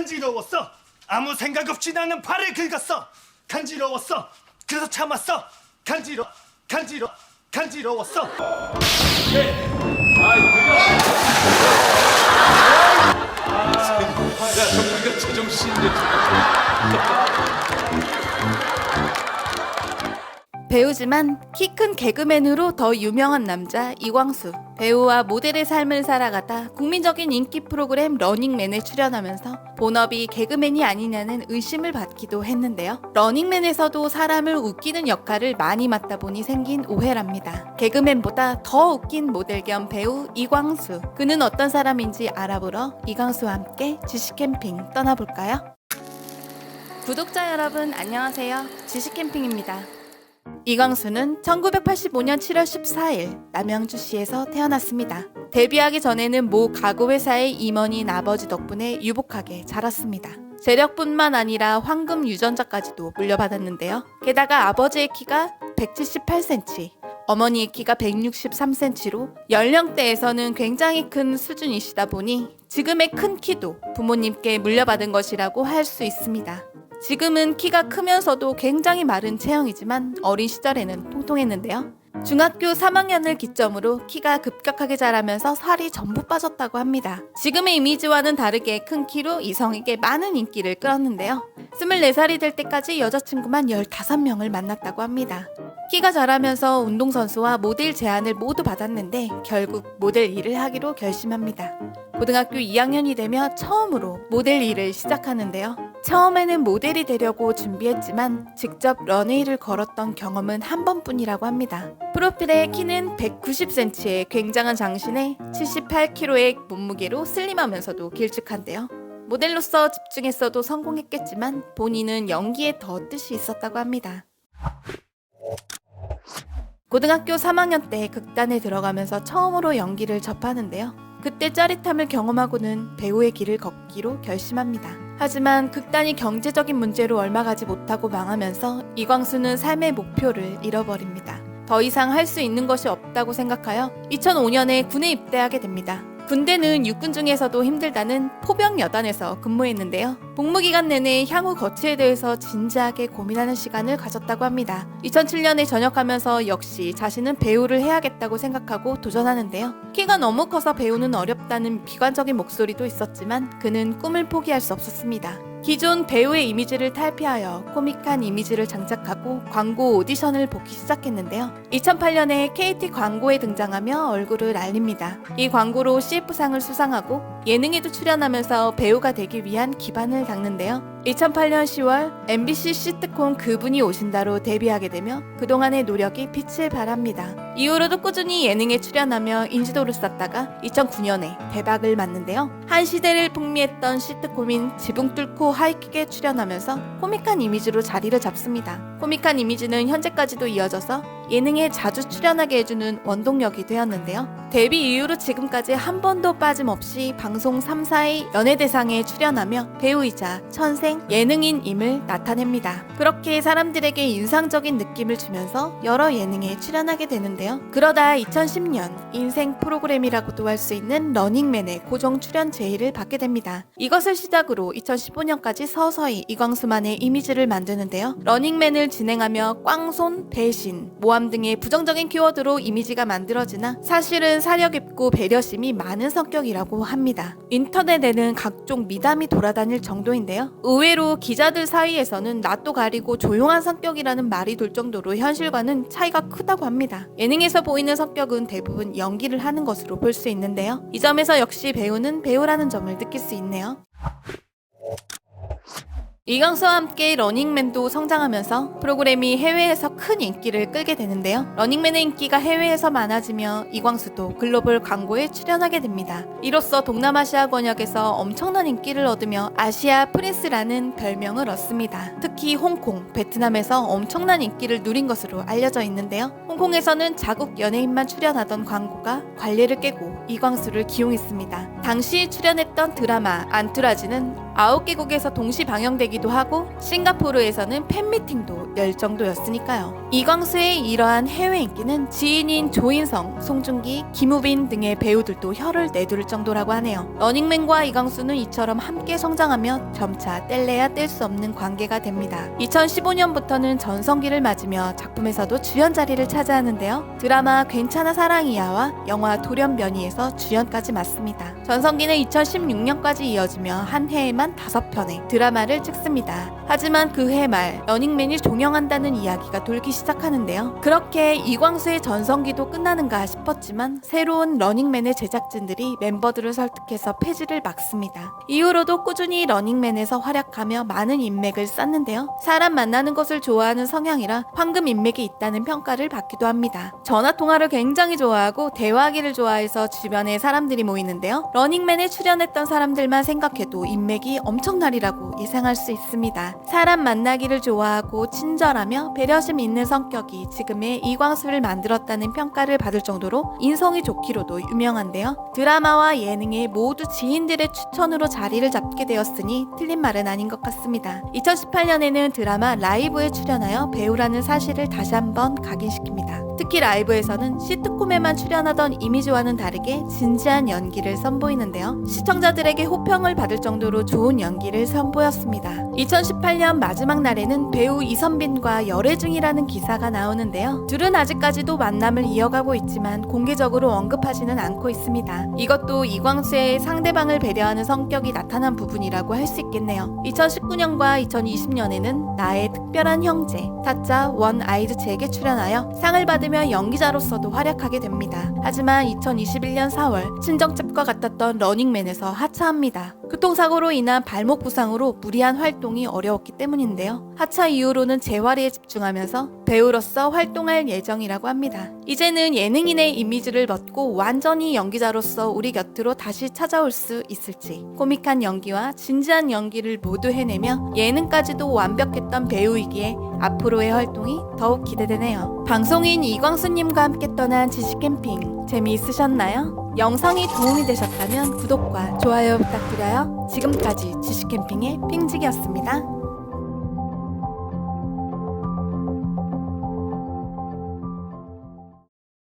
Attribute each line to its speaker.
Speaker 1: 간지러웠어. 아무 생각 없이 나는 발을 긁었어. 간지러웠어. 그래서 참았어. 간지러, 간지러, 간지러웠어.
Speaker 2: 야,
Speaker 3: 배우지만 키 큰 개그맨으로 더 유명한 남자 이광수. 배우와 모델의 삶을 살아가다 국민적인 인기 프로그램 러닝맨에 출연하면서 본업이 개그맨이 아니냐는 의심을 받기도 했는데요. 러닝맨에서도 사람을 웃기는 역할을 많이 맡다 보니 생긴 오해랍니다. 개그맨보다 더 웃긴 모델 겸 배우 이광수. 그는 어떤 사람인지 알아보러 이광수와 함께 지식 캠핑 떠나볼까요? 구독자 여러분 안녕하세요. 지식 캠핑입니다. 이광수는 1985년 7월 14일 남양주시에서 태어났습니다. 데뷔하기 전에는 모 가구 회사의 임원인 아버지 덕분에 유복하게 자랐습니다. 재력뿐만 아니라 황금 유전자까지도 물려받았는데요. 게다가 아버지의 키가 178cm, 어머니의 키가 163cm로 연령대에서는 굉장히 큰 수준이시다 보니 지금의 큰 키도 부모님께 물려받은 것이라고 할 수 있습니다. 지금은 키가 크면서도 굉장히 마른 체형이지만 어린 시절에는 통통했는데요. 중학교 3학년을 기점으로 키가 급격하게 자라면서 살이 전부 빠졌다고 합니다. 지금의 이미지와는 다르게 큰 키로 이성에게 많은 인기를 끌었는데요. 24살이 될 때까지 여자친구만 15명을 만났다고 합니다. 키가 자라면서 운동선수와 모델 제안을 모두 받았는데 결국 모델 일을 하기로 결심합니다. 고등학교 2학년이 되며 처음으로 모델 일을 시작하는데요. 처음에는 모델이 되려고 준비했지만 직접 런웨이를 걸었던 경험은 한 번뿐이라고 합니다. 프로필에 키는 190cm의 굉장한 장신에 78kg의 몸무게로 슬림하면서도 길쭉한데요. 모델로서 집중했어도 성공했겠지만 본인은 연기에 더 뜻이 있었다고 합니다. 고등학교 3학년 때 극단에 들어가면서 처음으로 연기를 접하는데요. 그때 짜릿함을 경험하고는 배우의 길을 걷기로 결심합니다. 하지만 극단이 경제적인 문제로 얼마 가지 못하고 망하면서 이광수는 삶의 목표를 잃어버립니다. 더 이상 할 수 있는 것이 없다고 생각하여 2005년에 군에 입대하게 됩니다. 군대는 육군 중에서도 힘들다는 포병 여단에서 근무했는데요. 복무 기간 내내 향후 거취에 대해서 진지하게 고민하는 시간을 가졌다고 합니다. 2007년에 전역하면서 역시 자신은 배우를 해야겠다고 생각하고 도전하는데요. 키가 너무 커서 배우는 어렵다는 비관적인 목소리도 있었지만 그는 꿈을 포기할 수 없었습니다. 기존 배우의 이미지를 탈피하여 코믹한 이미지를 장착하고 광고 오디션을 보기 시작했는데요. 2008년에 KT 광고에 등장하며 얼굴을 알립니다. 이 광고로 CF상을 수상하고 예능에도 출연하면서 배우가 되기 위한 기반을 닦는데요. 2008년 10월 MBC 시트콤 그분이 오신다로 데뷔하게 되며 그동안의 노력이 빛을 발합니다. 이후로도 꾸준히 예능에 출연하며 인지도를 쌓다가 2009년에 대박을 맞는데요. 한 시대를 풍미했던 시트콤인 지붕 뚫고 하이킥에 출연하면서 코믹한 이미지로 자리를 잡습니다. 코믹한 이미지는 현재까지도 이어져서 예능에 자주 출연하게 해주는 원동력이 되었는데요. 데뷔 이후로 지금까지 한 번도 빠짐없이 방송 3사의 연예대상에 출연하며 배우이자 천생 예능인임을 나타냅니다. 그렇게 사람들에게 인상적인 느낌을 주면서 여러 예능에 출연하게 되는데요. 그러다 2010년 인생 프로그램이라고도 할 수 있는 러닝맨의 고정 출연 제의를 받게 됩니다. 이것을 시작으로 2015년까지 서서히 이광수만의 이미지를 만드는데요. 러닝맨을 진행하며 꽝손, 배신, 모함 등의 부정적인 키워드로 이미지가 만들어지나 사실은 사려 깊고 배려심이 많은 성격이라고 합니다. 인터넷에는 각종 미담이 돌아다닐 정도인데요. 의외로 기자들 사이에서는 낯도 가리고 조용한 성격이라는 말이 돌 정도로 현실과는 차이가 크다고 합니다. 예능에서 보이는 성격은 대부분 연기를 하는 것으로 볼 수 있는데요. 이 점에서 역시 배우는 배우라는 점을 느낄 수 있네요. 이광수와 함께 러닝맨도 성장하면서 프로그램이 해외에서 큰 인기를 끌게 되는데요. 러닝맨의 인기가 해외에서 많아지며 이광수도 글로벌 광고에 출연하게 됩니다. 이로써 동남아시아 권역에서 엄청난 인기를 얻으며 아시아 프린스라는 별명을 얻습니다. 특히 홍콩, 베트남에서 엄청난 인기를 누린 것으로 알려져 있는데요. 홍콩에서는 자국 연예인만 출연하던 광고가 관례를 깨고 이광수를 기용했습니다. 당시 출연했던 드라마 안투라지는 9개국에서 동시 방영되기도 하고 싱가포르에서는 팬미팅도 열정도였으니까요. 이광수의 이러한 해외 인기는 지인인 조인성, 송중기, 김우빈 등의 배우들도 혀를 내두를 정도라고 하네요. 러닝맨과 이광수는 이처럼 함께 성장하며 점차 뗄래야 뗄 수 없는 관계가 됩니다. 2015년부터는 전성기를 맞으며 작품에서도 주연 자리를 차지하는데요. 드라마 괜찮아 사랑이야와 영화 돌연변이에서 주연까지 맡습니다. 전성기는 2016년까지 이어지며 한 해에만 5편의 드라마를 찍습니다. 하지만 그 해 말 러닝맨이 종 영한다는 이야기가 돌기 시작하는데요. 그렇게 이광수의 전성기도 끝나는가 싶었지만 새로운 러닝맨의 제작진들이 멤버들을 설득해서 폐지를 막습니다. 이후로도 꾸준히 러닝맨에서 활약하며 많은 인맥을 쌓는데요. 사람 만나는 것을 좋아하는 성향이라 황금 인맥이 있다는 평가를 받기도 합니다. 전화 통화를 굉장히 좋아하고 대화하기를 좋아해서 주변에 사람들이 모이는데요. 러닝맨에 출연했던 사람들만 생각해도 인맥이 엄청나리라고 예상할 수 있습니다. 사람 만나기를 좋아하고 친 절하며 배려심 있는 성격이 지금의 이광수를 만들었다는 평가를 받을 정도로 인성이 좋기로도 유명한데요. 드라마와 예능에 모두 지인들의 추천으로 자리를 잡게 되었으니 틀린 말은 아닌 것 같습니다. 2018년에는 드라마 라이브에 출연하여 배우라는 사실을 다시 한번 각인시킵니다. 특히 라이브에서는 시트콤에만 출연하던 이미지와는 다르게 진지한 연기를 선보이는데요. 시청자들에게 호평을 받을 정도로 좋은 연기를 선보였습니다. 2018년 마지막 날에는 배우 이선빈과 열애 중이라는 기사가 나오는데요. 둘은 아직까지도 만남을 이어가고 있지만 공개적으로 언급하지는 않고 있습니다. 이것도 이광수의 상대방을 배려하는 성격이 나타난 부분이라고 할 수 있겠네요. 2019년과 2020년에는 나의 특별한 형제, 타짜 원 아이드 책에 출연하여 상을 받 으며 연기자로서도 활약하게 됩니다. 하지만 2021년 4월 친정집과 같았던 러닝맨에서 하차합니다. 교통사고로 인한 발목 부상으로 무리한 활동이 어려웠기 때문인데요. 하차 이후로는 재활에 집중하면서 배우로서 활동할 예정이라고 합니다. 이제는 예능인의 이미지를 벗고 완전히 연기자로서 우리 곁으로 다시 찾아올 수 있을지 코믹한 연기와 진지한 연기를 모두 해내며 예능까지도 완벽했던 배우이기에 앞으로의 활동이 더욱 기대되네요. 방송인 이광수님과 함께 떠난 지식캠핑 재미있으셨나요? 영상이 도움이 되셨다면 구독과 좋아요 부탁드려요. 지금까지 지식캠핑의 핑직이었습니다.